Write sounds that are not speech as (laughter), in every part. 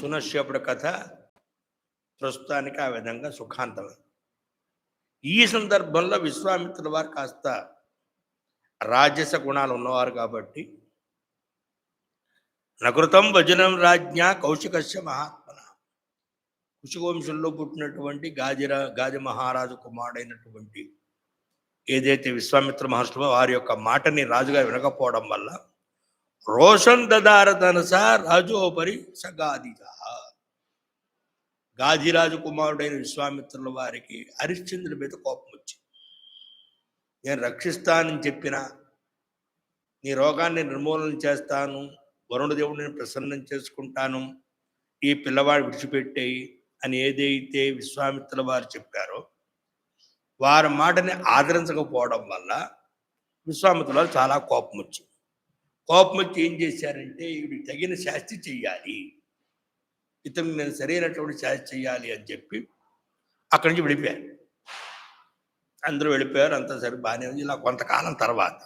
సునశ్యపుడు కథ ప్రస్తుతానికి ఆ విధంగా సుఖాంతం ఈ సందర్భంలో విశ్వామిత్రుల వారు కాస్త రాజస గుణాలు ఉన్నవారు కాబట్టి నకృతం భజనం రాజ్ఞ కౌశికస్య మహాత్మన. కుశవంశంలో పుట్టినటువంటి గాజిరా గాజి మహారాజు కుమారుడైనటువంటి ఏదైతే విశ్వామిత్ర మహర్షులు వారి యొక్క మాటని రాజుగా వినకపోవడం వల్ల రోషన్ దదార తనస రాజోపరి సగాది గాదిరాజు కుమారుడైన విశ్వామిత్రుల వారికి హరిశ్చంద్రుడి మీద కోపం వచ్చింది. నేను రక్షిస్తానని చెప్పిన నీ రోగాన్ని నిర్మూలన చేస్తాను వరుణదేవుడిని ప్రసన్నం చేసుకుంటాను ఈ పిల్లవాడు విడిచిపెట్టేయి అని ఏదైతే విశ్వామిత్రుల వారు చెప్పారో వారి మాటని ఆదరించకపోవడం వల్ల విశ్వామిత్రుల వారు చాలా కోపం వచ్చింది. కోపం వచ్చి ఏం చేశారంటే ఇవి తగిన శాస్తి చెయ్యాలి. ఇతను నేను సరైనటువంటి శాస్తి చెయ్యాలి అని చెప్పి అక్కడి నుంచి వెళ్ళిపోయారు అందరూ వెళ్ళిపోయారు. అంతా సరే బాగానే ఉంది. ఇలా కొంతకాలం తర్వాత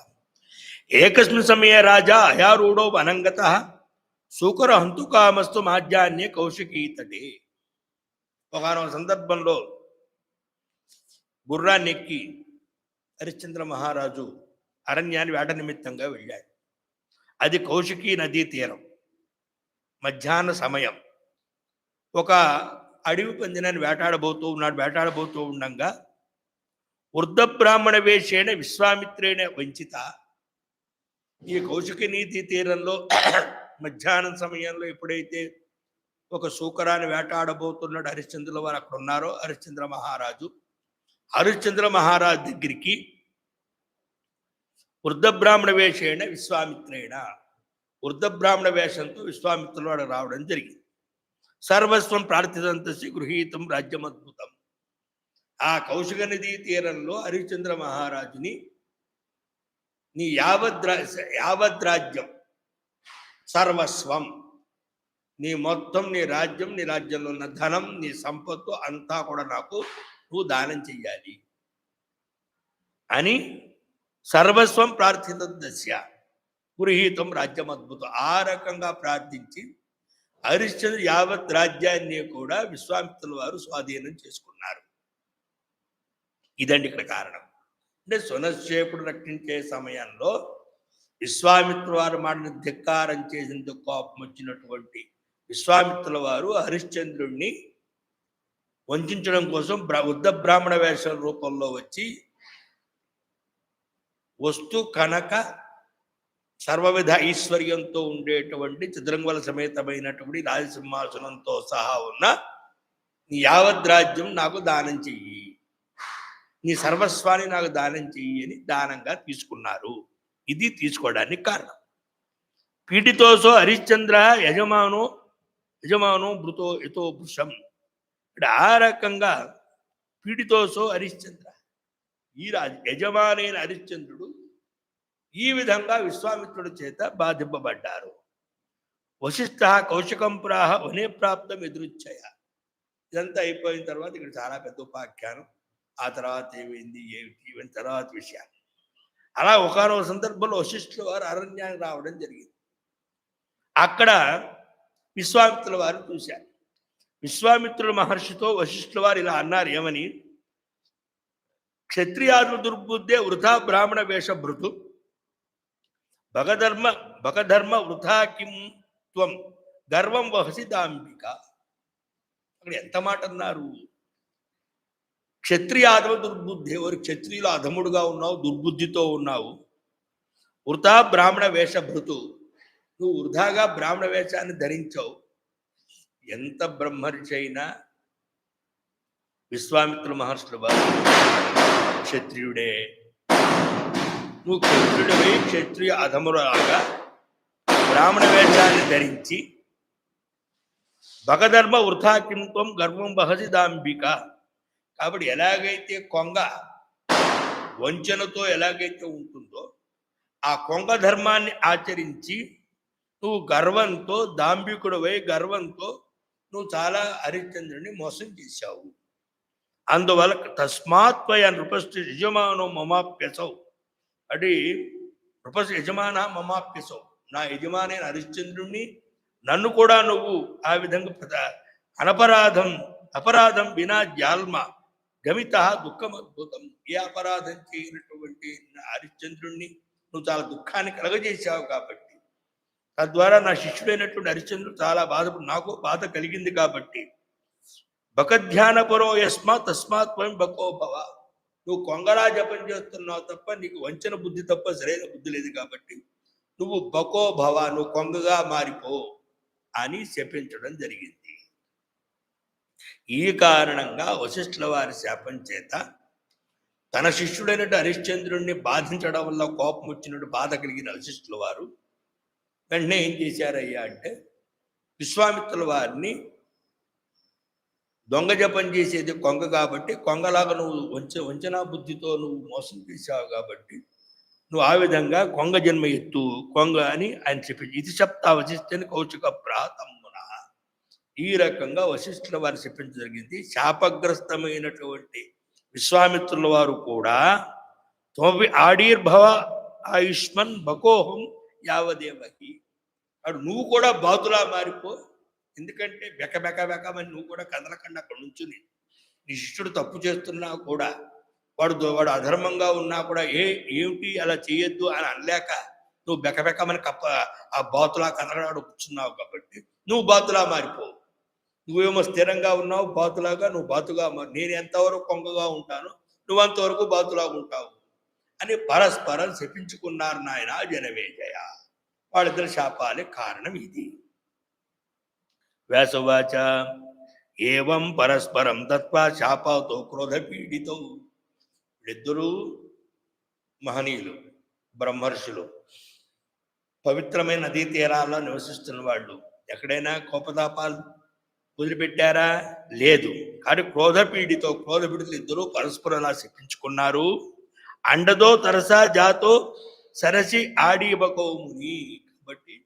ఏకస్మిన్ సమయ రాజా అయారూఢో అనంగత శూకర హంతు కామస్తు మాధ్యాన్య కౌశికీతడే ఒకనొక సందర్భంలో గుర్రాన్ని ఎక్కి హరిశ్చంద్ర మహారాజు అరణ్యాన్ని వేట నిమిత్తంగా వెళ్ళాడు. అది కౌశికీ నదీ తీరం. మధ్యాహ్న సమయం. ఒక అడవి పందినని వేటాడబోతూ ఉన్నాడు. వేటాడబోతూ ఉండంగా వృద్ధ బ్రాహ్మణ వేషేణ విశ్వామిత్రేణ వంచిత. ఈ కౌశిక నీతి తీరంలో (coughs) మధ్యాహ్నం సమయంలో ఎప్పుడైతే ఒక శూకరాన్ని వేటాడబోతున్నాడు హరిశ్చంద్రుల వారు అక్కడ ఉన్నారో హరిశ్చంద్ర మహారాజు. హరిశ్చంద్ర మహారాజు దగ్గరికి వృద్ధ బ్రాహ్మణ వేషేణ విశ్వామిత్రేణ. వృద్ధ బ్రాహ్మణ వేషంతో విశ్వామిత్రుల వాడు రావడం జరిగింది. సర్వస్వం ప్రార్థితంతసి గృహీతం రాజ్యం అద్భుతం ఆ కౌశిక నదీ తీరంలో హరిశ్చంద్ర మహారాజుని నీ యావద్ యావద్రాజ్యం యావద్ రాజ్యం సర్వస్వం నీ మొత్తం నీ రాజ్యం నీ రాజ్యంలో ఉన్న ధనం నీ సంపత్తు అంతా కూడా నాకు నువ్వు దానం చెయ్యాలి అని సర్వస్వం ప్రార్థిత దశ గృహీతం రాజ్యం అద్భుతం ఆ రకంగా ప్రార్థించి హరిశ్చంద్ర యావత్ రాజ్యాన్ని కూడా విశ్వామిత్రుల వారు స్వాధీనం చేసుకున్నారు. ఇదండి ఇక్కడ కారణం. అంటే సునశ్చేపుడు రక్షించే సమయంలో విశ్వామిత్రుల వారు మాటను ధిక్కారం చేసేందుకు కోపం వచ్చినటువంటి విశ్వామిత్రుల వారు హరిశ్చంద్రుణ్ణి వంచడం కోసం బ్ర- ఉద్ద బ్రాహ్మణ వేషం రూపంలో వచ్చి వస్తు కనుక సర్వవిధ ఐశ్వర్యంతో ఉండేటువంటి చతురంగల సమేతమైనటువంటి రాజసింహాసనంతో సహా ఉన్న నీ యావద్ రాజ్యం నాకు దానం చెయ్యి. నీ సర్వస్వాన్ని నాకు దానం చెయ్యి అని దానంగా తీసుకున్నారు. ఇది తీసుకోవడానికి కారణం. పీటితోసో హరిశ్చంద్ర యజమానో యజమానో మృతో యతో భృషం. ఇక్కడ ఆ రకంగా పీడితోసో హరిశ్చంద్ర ఈ రాజు యజమానైన హరిశ్చంద్రుడు ఈ విధంగా విశ్వామిత్రుడి చేత బాధింపబడ్డారు. వశిష్ఠ కౌశికం వనే ప్రాప్తం ఎదురుచ్చాయ ఇదంతా అయిపోయిన తర్వాత ఇక్కడ చాలా పెద్ద ఉపాఖ్యానం. ఆ తర్వాత ఏమైంది ఏమిటి ఇవన్నీ తర్వాత విషయాలు. అలా ఒకనొక సందర్భంలో వశిష్ఠుల వారు అరణ్యానికి రావడం జరిగింది. అక్కడ విశ్వామిత్రుల వారు చూశారు. విశ్వామిత్రుల మహర్షితో వశిష్ఠుల వారు ఇలా అన్నారు ఏమని? క్షత్రియాదు దుర్బుద్ధే వృథా బ్రాహ్మణ వేషభృతు. భగధర్మ భగధర్మ వృథా కిం త్వం గర్వం వహసి దాంబిక. అక్కడ ఎంత మాట అన్నారు? క్షత్రియాదవ దుర్బుద్ధి ఎవరు క్షత్రియులు అధముడుగా ఉన్నావు దుర్బుద్ధితో ఉన్నావు. వృథా బ్రాహ్మణ వేషభృతు. నువ్వు వృధాగా బ్రాహ్మణ వేషాన్ని ధరించావు. ఎంత బ్రహ్మర్షి అయినా విశ్వామిత్ర మహర్షులు వారు క్షత్రియుడే. నువ్వు క్షత్రుడివై క్షత్రియ అధములాగా బ్రాహ్మణ వేషాన్ని ధరించి భగధర్మ వృథాకింత్వం గర్వం బహసి దాంబిక. కాబట్టి ఎలాగైతే కొంగ వంచనతో ఎలాగైతే ఉంటుందో ఆ కొంగ ధర్మాన్ని ఆచరించి నువ్వు గర్వంతో దాంబికుడవై గర్వంతో నువ్వు చాలా హరిశ్చంద్రుని మోసం చేశావు. అందువల్ల తస్మాత్ త్వయ నృపస్థి యజమానో మమాప్యసౌ. అది నృపస్ యజమాన మమాప్యసౌ. నా యజమానైన హరిశ్చంద్రుణ్ణి నన్ను కూడా నువ్వు ఆ విధంగా అనపరాధం అపరాధం వినా జాల్మ గమిత దుఃఖం అద్భుతం ఏ అపరాధం చేయనటువంటి నా హరిశ్చంద్రుణ్ణి నువ్వు చాలా దుఃఖాన్ని కలగజేశావు కాబట్టి. తద్వారా నా శిష్యుడైనటువంటి హరిశ్చంద్రుడు చాలా బాధపడు నాకు బాధ కలిగింది కాబట్టి భగధ్యానపురో యస్మాత్ తస్మాత్ త్వం భవ. నువ్వు కొంగరా జపం చేస్తున్నావు తప్ప నీకు వంచన బుద్ధి తప్ప సరైన బుద్ధి లేదు కాబట్టి నువ్వు బకో భవ నువ్వు కొంగగా మారిపో అని శపించడం జరిగింది. ఈ కారణంగా వశిష్ఠుల వారి శాపం చేత తన శిష్యుడైనట్టు హరిశ్చంద్రుడిని బాధించడం వల్ల కోపం వచ్చినట్టు బాధ కలిగిన వశిష్ఠుల వారు వెంటనే ఏం చేశారయ్యా అంటే విశ్వామిత్రుల వారిని దొంగ జపం చేసేది కొంగ కాబట్టి కొంగలాగా నువ్వు వంచ వంచనా బుద్ధితో నువ్వు మోసం చేశావు కాబట్టి నువ్వు ఆ విధంగా కొంగ జన్మ ఎత్తు కొంగ అని ఆయన చెప్పి ఇది చెప్తా వశిష్ఠని కౌచిక ప్రాతమ్మున ఈ రకంగా వశిష్ఠుల వారు చెప్పించడం జరిగింది. శాపగ్రస్తమైనటువంటి విశ్వామిత్రుల వారు కూడా తోవి ఆడీర్భవ ఆయుష్మన్ బకోహం యావదేవహి. అడు నువ్వు కూడా బాతులా మారిపో ఎందుకంటే బెక బెక బెకమని నువ్వు కూడా కదలకుండా అక్కడ నుంచుని నీ శిష్యుడు తప్పు చేస్తున్నా కూడా వాడు దో- వాడు అధర్మంగా ఉన్నా కూడా ఏ ఏమిటి అలా చేయొద్దు అని అనలేక నువ్వు బెకబెకమని కప్ప ఆ బాతులా కదలడాడు కూర్చున్నావు కాబట్టి నువ్వు బాతులా మారిపోవు నువ్వేమో స్థిరంగా ఉన్నావు బాతులాగా నువ్వు బాతుగా మారి. నేను ఎంతవరకు కొంగగా ఉంటాను నువ్వు అంతవరకు బాతులాగా ఉంటావు అని పరస్పరం శపించుకున్నారు నాయన జనమేజయ. వాళ్ళిద్దరు శాపాలే కారణం ఇది. వ్యాసవాచ. ఏవం పరస్పరం తత్వా శాపాతో క్రోధ పీడితో. వీళ్ళిద్దరూ మహనీయులు బ్రహ్మర్షులు. పవిత్రమైన నదీ తీరాల్లో నివసిస్తున్న వాళ్ళు. ఎక్కడైనా కోపతాపాలు వదిలిపెట్టారా? లేదు. కానీ క్రోధ పీడితో క్రోధ పీడితులు ఇద్దరూ పరస్పరం అలా శిక్షించుకున్నారు అండదో తరసా జాతో సరసి ఆడీబకోముని కాబట్టి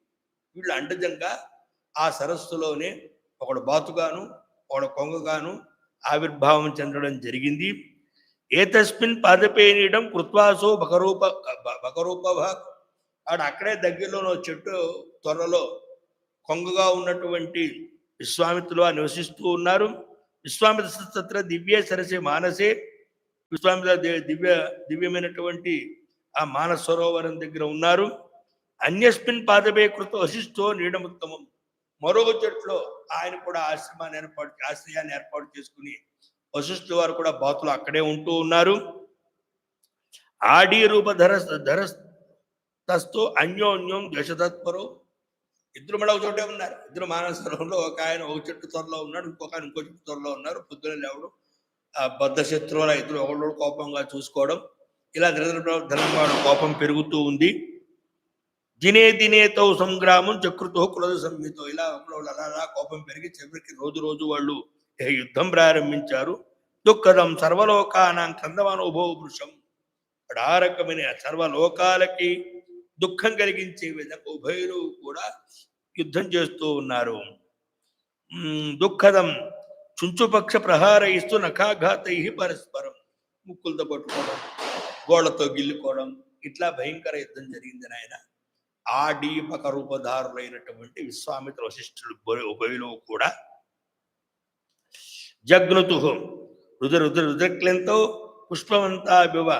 వీళ్ళు అండజంగా ఆ సరస్సులోనే ఒకడు బాతుగాను ఒకడు కొంగగాను ఆవిర్భావం చెందడం జరిగింది. ఏతస్మిన్ పాదపేనీయడం కృత్వాసో బకరూప బ- బకరూప ఆడ అక్కడే దగ్గరలో చెట్టు త్వరలో కొంగగా ఉన్నటువంటి విశ్వామిత్రులు నివసిస్తూ ఉన్నారు. విశ్వామిత్ర దివ్య సరసే మానసే. విశ్వామిత్ర దివ్య దివ్యమైనటువంటి ఆ మానస సరోవరం దగ్గర ఉన్నారు. అన్యస్మిన్ పాదపే కృత వశిష్ఠో నీడముత్తమం. మరొక చెట్లో ఆయన కూడా ఆశ్రమాన్ని ఏర్పాటు ఆశ్రయాన్ని ఏర్పాటు చేసుకుని వశిష్ఠుల వారు కూడా బాతులు అక్కడే ఉంటూ ఉన్నారు. ఆడి రూప ధర ధర తస్తు అన్యోన్యం దశతత్పరు ఇద్దరు మళ్ళీ ఒక చోటే ఉన్నారు. ఇద్దరు మానసరంలో ఒక ఆయన ఒక చెట్టు త్వరలో ఉన్నాడు ఇంకొక ఆయన ఇంకో చెట్టు త్వరలో ఉన్నారు. పొద్దున లేవడం బద్ధ శత్రువుల ఇద్దరు ఒకళ్ళు కోపంగా చూసుకోవడం ఇలా ధనవాడు కోపం పెరుగుతూ ఉంది. దినే దినేతో సంగ్రామం చక్రుతో కులద సంహితో. ఇలా అలా అలా కోపం పెరిగి చివరికి రోజు రోజు వాళ్ళు యుద్ధం ప్రారంభించారు? దుఃఖదం సర్వలోకానాం కందమానుభవ పురుషం ఆ రకమైన సర్వలోకాలకి దుఃఖం కలిగించే విధంగా ఉభయులు కూడా యుద్ధం చేస్తూ ఉన్నారు. దుఃఖదం చుంచుపక్ష ప్రహారయిస్తూ నఖాఘాతై పరస్పరం. ముక్కులతో పట్టుకోవడం గోళ్ళతో గిల్లుకోవడం ఇట్లా భయంకర యుద్ధం జరిగింది నాయన. ఆడీపక రూపధారులైనటువంటి విశ్వామిత్ర వశిష్ఠులు ఉభయలో కూడా జగ్నుతు రుద్ర రుద్ర రుద్రక్లెంతో పుష్పమంతా బివ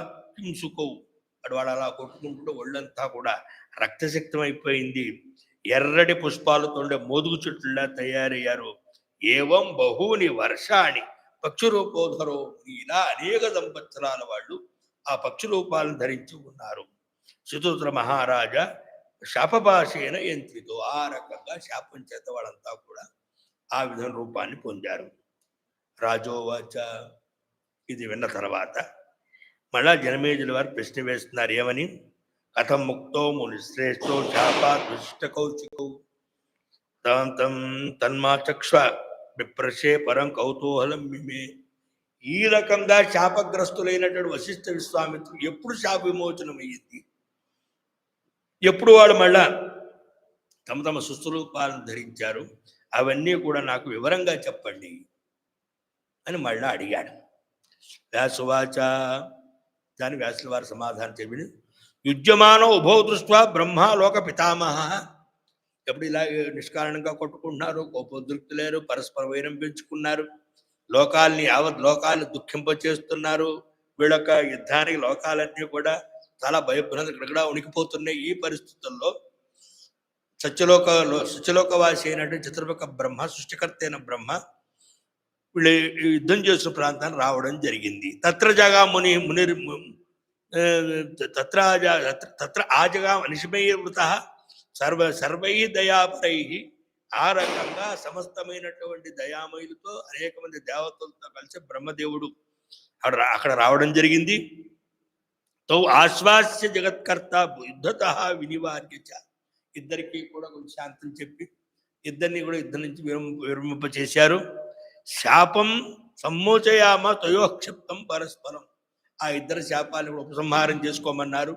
హింసుకో అటు వాడు అలా కొట్టుకుంటూ ఒళ్ళంతా కూడా రక్తశక్తం అయిపోయింది ఎర్రటి పుష్పాలతోండే మోదుగు చెట్లులా తయారయ్యారు. ఏవం బహుని వర్షాన్ని పక్షి రూపోధరో ఇలా అనేక సంవత్సరాల వాళ్ళు ఆ పక్షి రూపాలను ధరించి ఉన్నారు. శతుత్ర మహారాజా శాపభాషైన ఎంత్రితో ఆ రకంగా శాపం చేత వాళ్ళంతా కూడా ఆ విధం రూపాన్ని పొందారు. రాజోవాచ ఇది విన్న తర్వాత మళ్ళా జనమేజుల వారు ప్రశ్న వేస్తున్నారు ఏమని? కథం ముక్తో ముని శ్రేష్ఠో శాపా దుష్ట కౌశికౌ. తం తన్మా చక్ష విప్రశే పరం కౌతూహలం మిమే. ఈ రకంగా శాపగ్రస్తులైనటువంటి వశిష్ఠ విశ్వామిత్రుడు ఎప్పుడు శాప విమోచనం అయ్యింది ఎప్పుడు వాళ్ళు మళ్ళా తమ తమ సుస్వరూపాలను ధరించారు? అవన్నీ కూడా నాకు వివరంగా చెప్పండి అని మళ్ళా అడిగాడు. వ్యాసువాచ దాని వ్యాసుల వారి సమాధానం చెప్పింది యుజ్యమానో ఉభవ దృష్ట్యా బ్రహ్మ లోక పితామహ. ఎప్పుడు ఇలా నిష్కారణంగా కొట్టుకుంటున్నారు? కోపోద్రిక్తులేరు పరస్పర వైరం పెంచుకున్నారు. లోకాల్ని యావత్ లోకాలను దుఃఖింపచేస్తున్నారు. వీళ్ళొక్క యుద్ధానికి లోకాలన్నీ కూడా చాలా భయభ్రాంతి కూడా ఉనికిపోతున్నాయి ఈ పరిస్థితుల్లో సత్యలోకలో సత్యలోకవాసి అయినటువంటి చతుర్ముఖ బ్రహ్మ సృష్టికర్త అయిన బ్రహ్మ వీళ్ళు యుద్ధం చేసిన ప్రాంతానికి రావడం జరిగింది. తత్ర జగా ముని ముని తత్ర తత్ర- ఆజగా నిషమయవృత సర్వ సర్వై దయాపరై ఆ రకంగా సమస్తమైనటువంటి దయామయులతో అనేక మంది దేవతలతో కలిసి బ్రహ్మదేవుడు అక్కడ అక్కడ రావడం జరిగింది. తో ఆశ్వాస్య జగత్కర్త యుద్ధత వినివార్య చ. ఇద్దరికి కూడా కొంచెం శాంతం చెప్పి ఇద్దరిని కూడా ఇద్దరి నుంచి విరమ విరమింప చేశారు. శాపం సమ్మోచయామ తయోక్షిప్తం పరస్పరం. ఆ ఇద్దరు శాపాలను కూడా ఉపసంహారం చేసుకోమన్నారు.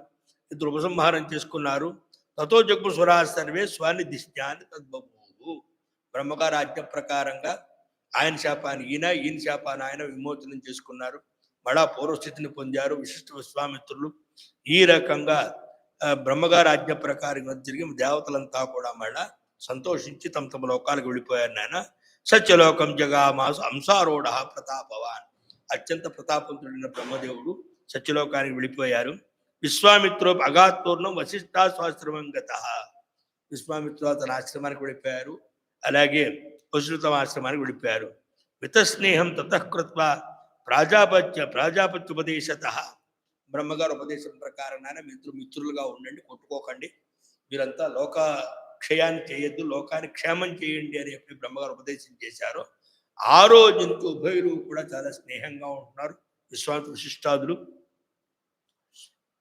ఇద్దరు ఉపసంహారం చేసుకున్నారు. తతో జగ్గు సురా సర్వే స్వాని దిశ్యాన్ని తద్బభూవు బ్రహ్మగారి ఆజ్ఞ ప్రకారంగా ఆయన శాపాన్ని ఈయన ఈయన శాపాన్ని ఆయన విమోచనం చేసుకున్నారు. బడా పూర్వస్థితిని పొందారు. విశిష్ట విశ్వామిత్రులు. ఈ రకంగా బ్రహ్మగారి ఆజ్ఞ ప్రకారంగా జరిగి దేవతలంతా కూడా మళ్ళా సంతోషించి తమ తమ లోకాలకు వెళ్ళిపోయారు నాయన. సత్యలోకం జగామాసు అంసారూఢ ప్రతాపవాన్. అత్యంత ప్రతాపవంతుడైన బ్రహ్మదేవుడు సత్యలోకానికి వెళ్ళిపోయారు. విశ్వామిత్రో అగాత్పూర్ణం వశిష్టాశ్వాశ్రమం గత విశ్వామిత్ర తన ఆశ్రమానికి వెళ్ళిపోయారు. అలాగే వశిష్ఠతమ ఆశ్రమానికి వెళ్ళిపోయారు. మితస్నేహం తతకృత్వ ప్రాజాపత్య ప్రాజాపత్యుపదేశత బ్రహ్మగారు ఉపదేశం ప్రకారంగానే మిత్రు మిత్రులుగా ఉండండి కొట్టుకోకండి. మీరంతా లోక క్షయాన్ని చేయొద్దు లోకాన్ని క్షేమం చేయండి అని చెప్పి బ్రహ్మగారు ఉపదేశం చేశారు. ఆ రోజు ఉభయులు కూడా చాలా స్నేహంగా ఉంటున్నారు విశ్వామిత్ర విశిష్టాదులు.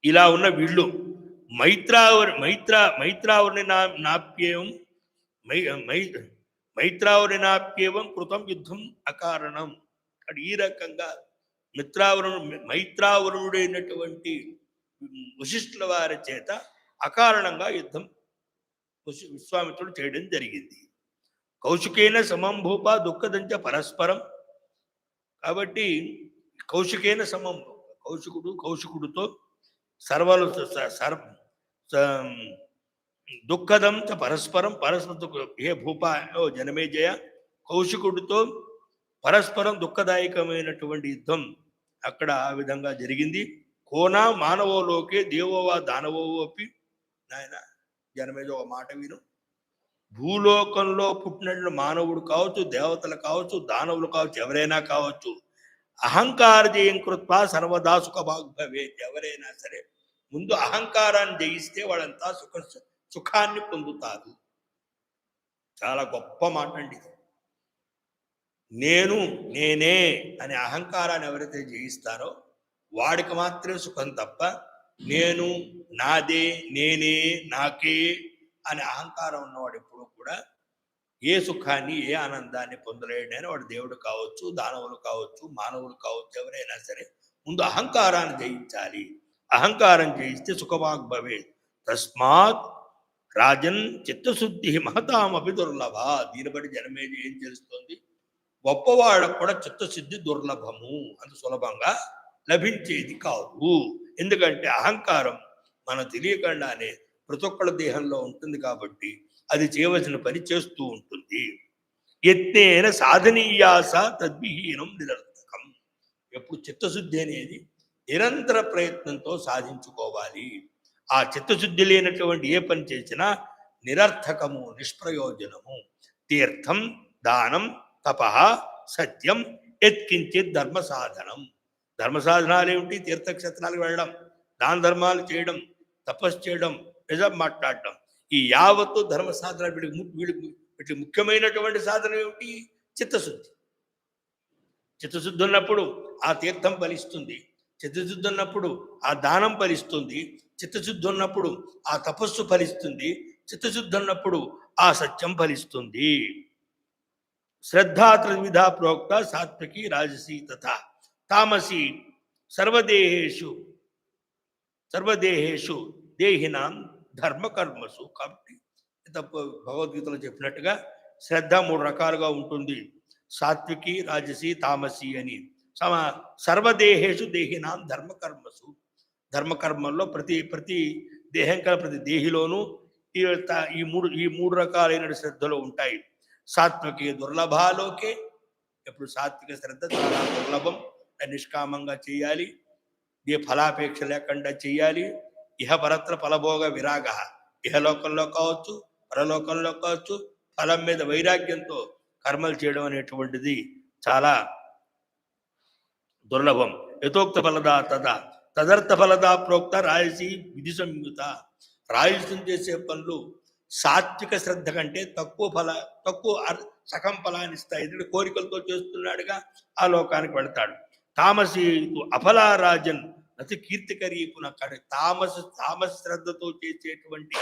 ఇలా ఉన్న వీళ్ళు మైత్రావరి మైత్ర మైత్రావరిని నా నాప్యేవం మై మై మైత్రావరి నాప్యేవం కృతం యుద్ధం అకారణం. అక్కడ ఈ రకంగా మిత్రావరుణు మైత్రావరుణుడైనటువంటి వశిష్ఠుల వారి చేత అకారణంగా యుద్ధం విశ్వామిత్రుడు చేయడం జరిగింది. కౌశికేన సమం భూప దుఃఖదంచ పరస్పరం. కాబట్టి కౌశికేన సమం కౌశికుడు కౌశికుడితో సర్వలు స- సర్వ స- దుఃఖదం పరస్పరం పరస్పర దుఃఖ- హే భూప ఓ జనమేజయ కౌశికుడితో పరస్పరం దుఃఖదాయకమైనటువంటి యుద్ధం అక్కడ ఆ విధంగా జరిగింది. కోన మానవోలోకే దేవోవా దానవో అపి నాయన జనమేదో ఒక మాట విను. భూలోకంలో పుట్టిన మానవుడు కావచ్చు దేవతలు కావచ్చు దానవులు కావచ్చు ఎవరైనా కావచ్చు అహంకార జయం కృత్వా సర్వదా సుఖ భాగ్భవే ఎవరైనా సరే ముందు అహంకారాన్ని జయిస్తే వాళ్ళంతా సుఖ సుఖాన్ని పొందుతారు. చాలా గొప్ప మాట అండి ఇది. నేను నేనే అనే అహంకారాన్ని ఎవరైతే జయిస్తారో వాడికి మాత్రమే సుఖం తప్ప నేను నాదే నేనే నాకే అనే అహంకారం ఉన్నవాడు ఎప్పుడు కూడా ఏ సుఖాన్ని ఏ ఆనందాన్ని పొందలేడని వాడు దేవుడు కావచ్చు దానవులు కావచ్చు మానవులు కావచ్చు ఎవరైనా సరే ముందు అహంకారాన్ని జయించాలి. అహంకారం జయిస్తే సుఖవాగ్భవే తస్మాత్ రాజన్ చిత్తశుద్ధి మహతామపి దుర్లభ దీనిబడి బట్టి జనమేది ఏం తెలుస్తుంది గొప్పవాళ్ళకు కూడా చిత్తశుద్ధి దుర్లభము అంత సులభంగా లభించేది కాదు. ఎందుకంటే అహంకారం మన తెలియకుండానే ప్రతి ఒక్కళ్ళ దేహంలో ఉంటుంది కాబట్టి అది చేయవలసిన పని చేస్తూ ఉంటుంది. యత్నేన సాధనీయాస తద్విహీనం నిరర్థకం. ఎప్పుడు చిత్తశుద్ధి అనేది నిరంతర ప్రయత్నంతో సాధించుకోవాలి. ఆ చిత్తశుద్ధి లేనటువంటి ఏ పని చేసినా నిరర్థకము నిష్ప్రయోజనము. తీర్థం దానం తప సత్యం ఎత్కించిత్ ధర్మ సాధనం ధర్మ సాధనాలు ఏమిటి తీర్థక్షేత్రాలకు వెళ్ళడం దాన ధర్మాలు చేయడం తపస్సు చేయడం నిజం మాట్లాడడం. ఈ యావత్తు ధర్మ సాధన వీడికి వీడికి వీటికి ముఖ్యమైనటువంటి సాధన ఏమిటి? చిత్తశుద్ధి. చిత్తశుద్ధి ఉన్నప్పుడు ఆ తీర్థం ఫలిస్తుంది. చిత్తశుద్ధి ఉన్నప్పుడు ఆ దానం ఫలిస్తుంది. చిత్తశుద్ధి ఉన్నప్పుడు ఆ తపస్సు ఫలిస్తుంది. చిత్తశుద్ధి ఉన్నప్పుడు ఆ సత్యం ఫలిస్తుంది. శ్రద్ధా త్రివిధా ప్రోక్త సాత్వికి రాజసి తథా. తామసి సర్వదేహేషు సర్వదేహేషు దేహినాం ధర్మకర్మసు కాబట్టి భగవద్గీతలో చెప్పినట్టుగా శ్రద్ధ మూడు రకాలుగా ఉంటుంది. సాత్వికి రాజసి తామసి అని. సమ సర్వదేహేషు దేహినాం ధర్మకర్మసు. ధర్మకర్మల్లో ప్రతి ప్రతి దేహం కల ప్రతి దేహిలోనూ ఈ త- ఈ మూడు ఈ మూడు రకాలైన శ్రద్ధలు ఉంటాయి. సాత్వికే దుర్లభాలోకే ఎప్పుడు సాత్విక శ్రద్ధ చాలా దుర్లభం నిష్కామంగా చేయాలి. ఏ ఫలాపేక్ష లేకుండా చేయాలి. ఇహ పరత్ర ఫలభోగ విరాగ. ఇహలోకంలో కావచ్చు పరలోకంలో కావచ్చు ఫలం మీద వైరాగ్యంతో కర్మలు చేయడం అనేటువంటిది చాలా దుర్లభం. యథోక్త ఫలదా తదా. తదర్థ ఫలదా ప్రోక్త రాయసి విధి సంయుత రాయసం చేసే పనులు సాత్విక శ్రద్ధ కంటే తక్కువ ఫల తక్కువ అర్- సగం ఫలాన్ని ఇస్తాయి. ఎందుకంటే కోరికలతో చేస్తున్నాడుగా ఆ లోకానికి వెళ్తాడు. తామసి అఫలారాజన్ అతి కీర్తికరీ పునక్కడి తామస తామస శ్రద్ధతో చేసేటువంటి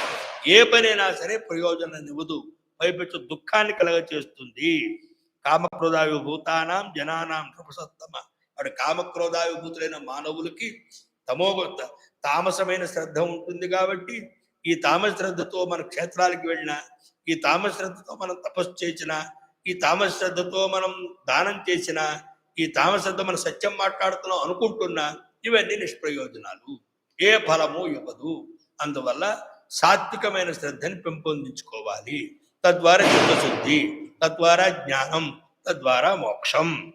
ఏ పనైనా సరే ప్రయోజనం ఇవ్వదు. పైపెచ్చు దుఃఖాన్ని కలగ చేస్తుంది కామక్రోధావిభూతానం జనానాం నృపసత్తమ. వాడు కామక్రోధావిభూతులైన మానవులకి తమో తామసమైన శ్రద్ధ ఉంటుంది కాబట్టి ఈ తామస శ్రద్ధతో మన క్షేత్రాలకు వెళ్ళినా ఈ తామస శ్రద్ధతో మనం తపస్సు చేసినా ఈ తామశ్రద్ధతో మనం దానం చేసినా ఈ తామశ్రద్ధ మనం సత్యం మాట్లాడుతున్నాం అనుకుంటున్నా ఇవన్నీ నిష్ప్రయోజనాలు. ఏ ఫలము ఇవ్వదు. అందువల్ల సాత్వికమైన శ్రద్ధని పెంపొందించుకోవాలి. తద్వారా చిత్తశుద్ధి తద్వారా జ్ఞానం తద్వారా మోక్షం.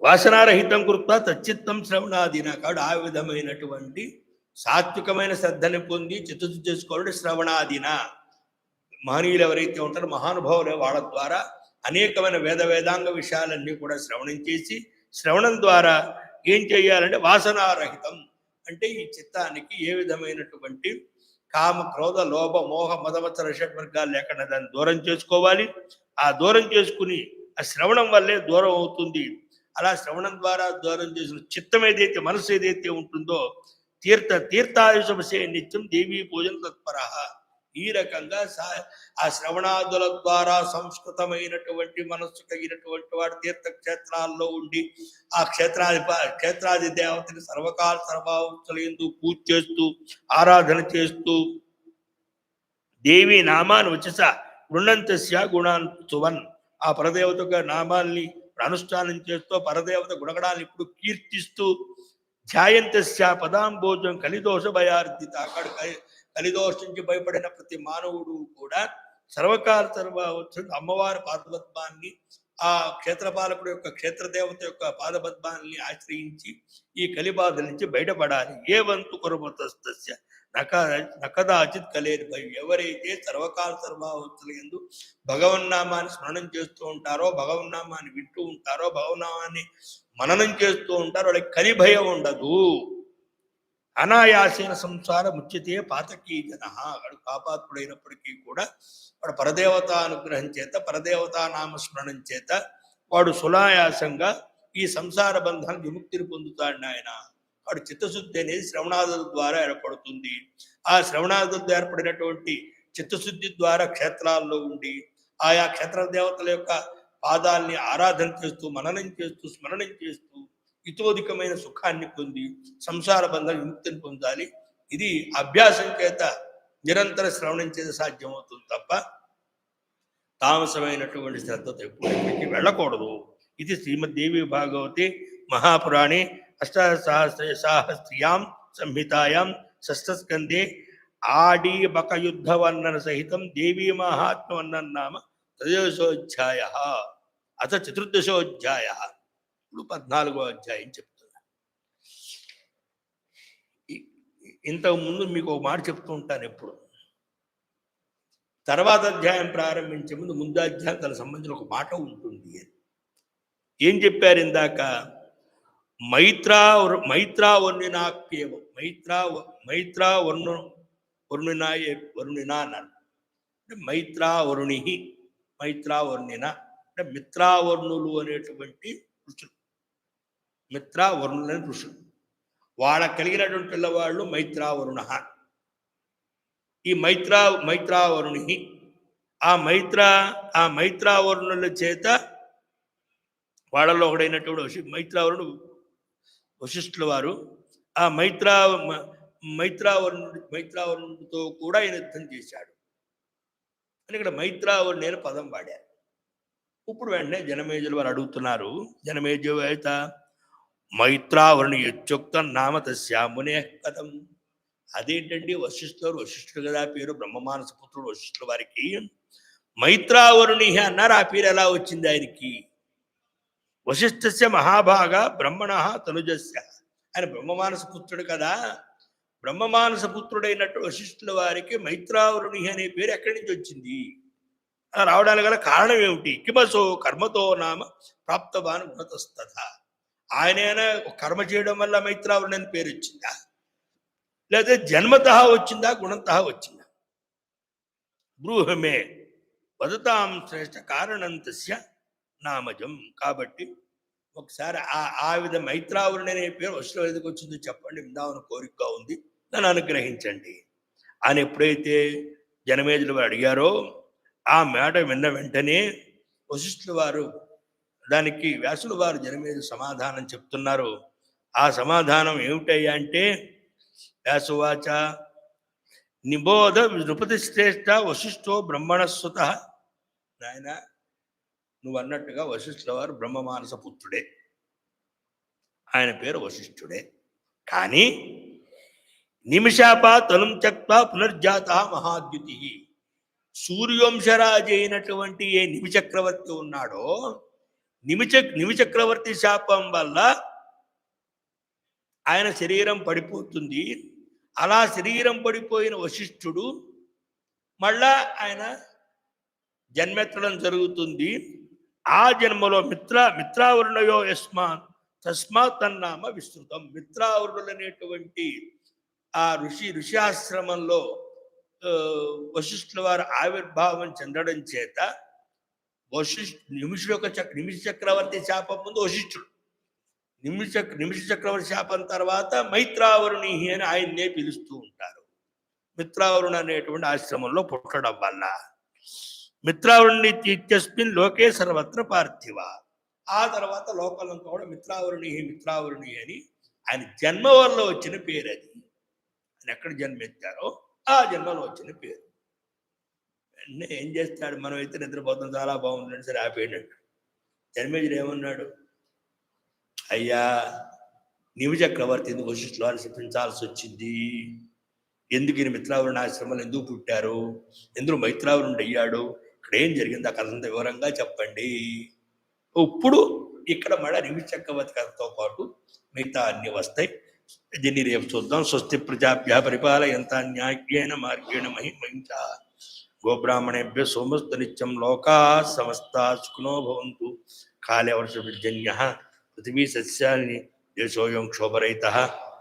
వాసనారహితం కృత్వ తచ్చిత్తం శ్రవణాదిన కాడు ఆ విధమైనటువంటి సాత్వికమైన శ్రద్ధని పొంది చిత్తశుద్ధి చేసుకోవాలంటే శ్రవణాదిన. మహనీయులు ఎవరైతే ఉంటారో మహానుభావులు వాళ్ళ ద్వారా అనేకమైన వేద వేదాంగ విషయాలన్నీ కూడా శ్రవణం చేసి శ్రవణం ద్వారా ఏం చేయాలంటే వాసనారహితం. అంటే ఈ చిత్తానికి ఏ విధమైనటువంటి కామ క్రోధ లోభ మోహ మదవత్సర షడ్వర్గాలు లేకుండా దాన్ని దూరం చేసుకోవాలి. ఆ దూరం చేసుకుని ఆ శ్రవణం వల్లే దూరం అవుతుంది. అలా శ్రవణం ద్వారా దూరం చేసిన చిత్తం ఏదైతే మనసు ఏదైతే ఉంటుందో తీర్థ తీర్థాయుషమసే నిత్యం దేవీ పూజన తత్పర ఈ రకంగా ఆ శ్రవణాదుల ద్వారా సంస్కృతమైనటువంటి మనస్సు కలిగినటువంటి వాడు తీర్థక్షేత్రాల్లో ఉండి ఆ క్షేత్రాధి క్షేత్రాది దేవతని సర్వకాల సర్వావస్థలందు పూజ చేస్తూ ఆరాధన చేస్తూ దేవి నామాన్ని వచ్చేస గృణంతస్య గుణాన్ సువన్ ఆ పరదేవత నామాల్ని అనుష్ఠానం చేస్తూ పరదేవత గుణగణాన్ని ఇప్పుడు కీర్తిస్తూ ధ్యాయంతస్య పదాంబోజం కలిదోష భయార్థిత అక్కడ కలిదోష నుంచి భయపడిన ప్రతి మానవుడు కూడా సర్వకాల సర్వ అమ్మవారి పాదపద్మాన్ని ఆ క్షేత్రపాలకుడు యొక్క క్షేత్రదేవత యొక్క పాదపద్మాన్ని ఆశ్రయించి ఈ కలిబాధ నుంచి బయటపడాలి. ఏ వంతు కురమతస్య నక నకదాచిత్ కలేదు భయం. ఎవరైతే సర్వకాల సర్వావస్థల ఎందు భగవన్నామాన్ని స్మరణం చేస్తూ ఉంటారో భగవన్నామాన్ని వింటూ ఉంటారో భగవన్నామాన్ని మననం చేస్తూ ఉంటారు వాళ్ళకి కలి భయం ఉండదు. అనాయాసేన సంసార ముచ్యతే పాతకీ జన. వాడు పాపాత్ముడైనప్పటికీ కూడా వాడు పరదేవత అనుగ్రహం చేత పరదేవతా నామస్మరణం చేత వాడు సునాయాసంగా ఈ సంసార బంధాన్ని విముక్తిని పొందుతాడు ఆయన వాడు చిత్తశుద్ధి అనేది శ్రవణాదుల ద్వారా ఏర్పడుతుంది. ఆ శ్రవణాదుల ఏర్పడినటువంటి చిత్తశుద్ధి ద్వారా క్షేత్రాల్లో ఉండి ఆయా క్షేత్ర దేవతల యొక్క పాదాల్ని ఆరాధన చేస్తూ మననం చేస్తూ స్మరణం చేస్తూ ఇతోధికమైన సుఖాన్ని పొంది సంసార బంధం విముక్తిని పొందాలి. ఇది అభ్యాసం చేత నిరంతర శ్రవణం చేత సాధ్యమవుతుంది తప్ప తామసమైనటువంటి శ్రద్ధతో ఎప్పుడైతే వెళ్ళకూడదు. ఇది శ్రీమద్దేవి భాగవతి మహాపురాణే. అష్టాసహస్ర సాహస్ర్యాం సంహితాయాం షష్ఠస్కందే. ఆడీబక యుద్ధ వర్ణన సహితం దేవీ మహాత్మ నామ త్రయోదశోధ్యాయ అత చతుర్దశోధ్యాయ. ఇప్పుడు పద్నాలుగో అధ్యాయం చెప్తున్నా. ఇంతకు ముందు మీకు ఒక మాట చెప్తూ ఉంటాను ఎప్పుడు. తర్వాత అధ్యాయం ప్రారంభించే ముందు ముందు అధ్యాయం తన సంబంధించిన ఒక మాట ఉంటుంది అని. ఏం చెప్పారు ఇందాక? మైత్రా వరు- మైత్రా వర్ణినాప్యేవ మైత్రా మైత్రా వర్ణు వర్ణినాయ వర్ణినా అన్నారు. అంటే మైత్రా వరుణి మైత్రావర్ణిన అంటే మిత్రావర్ణులు అనేటువంటి ఋషులు. మిత్రావర్ణులని ఋషులు. వాళ్ళ కలిగినటువంటి పిల్లవాళ్ళు మైత్రావరుణ. ఈ మైత్రా మైత్రావరుణి ఆ మైత్ర ఆ మైత్రావరుణుల చేత వాళ్ళలో ఒకడైనటువంటి వశి మైత్రావరుడు వశిష్ఠుల వారు ఆ మైత్రా మ- మైత్రావరుణుడి మైత్రావరుణుడితో కూడా ఆయన యుద్ధం చేశాడు. ఇక్కడ మైత్రావరుణి అనే పదం వాడారు. ఇప్పుడు వెంటనే జనమేజులు వారు అడుగుతున్నారు జనమేజు అయితే మైత్రావరుణి యత్యుక్తం నామ తస్యామునే కథం అదేంటండి? వశిష్ఠుడు వశిష్ఠుడు కదా పేరు బ్రహ్మమానస పుత్రుడు వశిష్ఠుడు వారికి. మైత్రావరుణి అన్నారు ఆ పేరు ఎలా వచ్చింది ఆయనకి? వశిష్ఠస్య మహాభాగ బ్రహ్మణ తనుజస్య. ఆయన బ్రహ్మమానస పుత్రుడు కదా. బ్రహ్మమానస పుత్రుడైనట్టు వశిష్ఠుల వారికి మైత్రావరుణి అనే పేరు ఎక్కడి నుంచి వచ్చింది? అలా రావడానికి గల కారణం ఏమిటి? కిమసో కర్మతో నామ ప్రాప్తవాన్ గుణతస్తథ ఆయనైనా కర్మ చేయడం వల్ల మైత్రావరుణి అని పేరు వచ్చిందా? లేదా జన్మత వచ్చిందా? గుణంత వచ్చిందా? బ్రూహమే వదతాం శ్రేష్ట కారణం తస్య నామజం. కాబట్టి ఒకసారి ఆ ఆ విధ మైత్రావరుణి అనే పేరు వశులో ఎందుకు వచ్చిందో చెప్పండి. విందామని కోరికగా ఉంది. నన్ను అనుగ్రహించండి. అని ఎప్పుడైతే జనమేజులు వారు అడిగారో ఆ మాట విన్న వెంటనే వశిష్ఠుల వారు దానికి వ్యాసుల వారు జనమేజు సమాధానం చెప్తున్నారు. ఆ సమాధానం ఏమిటయ్యా అంటే వ్యాసువాచ నిబోధ నృపతి శ్రేష్ట వశిష్ఠో బ్రహ్మణస్వత నాయన నువ్వు అన్నట్టుగా వశిష్ఠుల వారు బ్రహ్మమానస పుత్రుడే. ఆయన పేరు వశిష్ఠుడే. కానీ నిమిషాప తలం త్యక్త పునర్జాత మహాద్యుతి. సూర్యవంశరాజు అయినటువంటి ఏ నిమిచక్రవర్తి ఉన్నాడో నిమిచ నిమిచక్రవర్తి శాపం వల్ల ఆయన శరీరం పడిపోతుంది. అలా శరీరం పడిపోయిన వశిష్ఠుడు మళ్ళా ఆయన జన్మెత్తడం జరుగుతుంది. ఆ జన్మలో మిత్ర మిత్రావరుణయో యస్మాత్ తస్మాత్ తన్నామ విస్తృతం. మిత్రావరుడు అనేటువంటి ఆ ఋషి ఋషిఆశ్రమంలో వశిష్ఠుల వారు ఆవిర్భావం చెందడం చేత వశిష్ఠ నిమిష యొక్క చక్ర నిమిష చక్రవర్తి శాపం ముందు వశిష్ఠుడు. నిమిష నిమిష చక్రవర్తి శాపం తర్వాత మైత్రావరుణి అని ఆయన్నే పిలుస్తూ ఉంటారు. మిత్రావరుణ అనేటువంటి ఆశ్రమంలో పుట్టడం వల్ల. మిత్రావరుణి ఇత్యస్మిన్ లోకే సర్వత్ర పార్థివ. ఆ తర్వాత లోకంలో కూడా మిత్రావరుణి మిత్రావరుణి అని ఆయన జన్మ వల్ల వచ్చిన పేరు అది ఎక్కడ జన్మెత్తారో ఆ జన్మలో వచ్చిన పేరు. వెంటనే ఏం చేస్తాడు? మనం అయితే నిద్రపోతాం చాలా బాగుందండి సరే ఆపేయండి. జన్మేజుడు ఏమన్నాడు? అయ్యా నీవు చక్రవర్తి ఎందుకు వశిష్ఠులు అని చెప్పించాల్సి వచ్చింది? ఎందుకు ఈయన మిత్రావరుణ ఆశ్రమంలో ఎందుకు పుట్టారు? ఎందుకు మైత్రావరుణుడు అయ్యాడు? ఇక్కడ ఏం జరిగింది? ఆ కథంత వివరంగా చెప్పండి. ఇప్పుడు ఇక్కడ మళ్ళీ నిమిష చక్రవర్తి కథతో పాటు మిగతా అన్ని వస్తాయి. దీన్ని రేపు చూద్దాం స్వస్తి ప్రజాభ్య పరిపాలయంత న్యాయేన మార్గేణ మహిమహించ గోబ్రాహ్మణేభ్య సోమస్తు నిత్యం లోకా సమస్తా సుఖినో భవంతు కాలే వర్ష విజన్య పృథివీ సస్యాన్ని దేశోయం క్షోభరహిత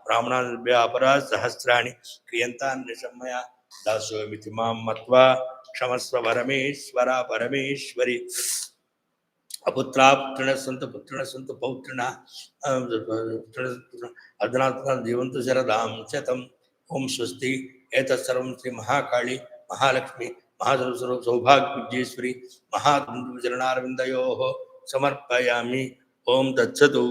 బ్రాహ్మణాభ్య అపరా సహస్రాణి క్రియంతాన్నిశమయ దాసోమితి మాం మత్వా క్షమస్వ పరమేశ్వర పరమేశ్వరి अपुत्रा पुत्रण सन्त पुत्रण सन्त पौत्रण अधुना अं, अं, जीवंत शरदाम शतम एक श्री महालक्ष्मी महासरस्व सौभाग्यपूज्येश्वरी महाचरणारविंदो समर्पयामी। ओम दच्छतु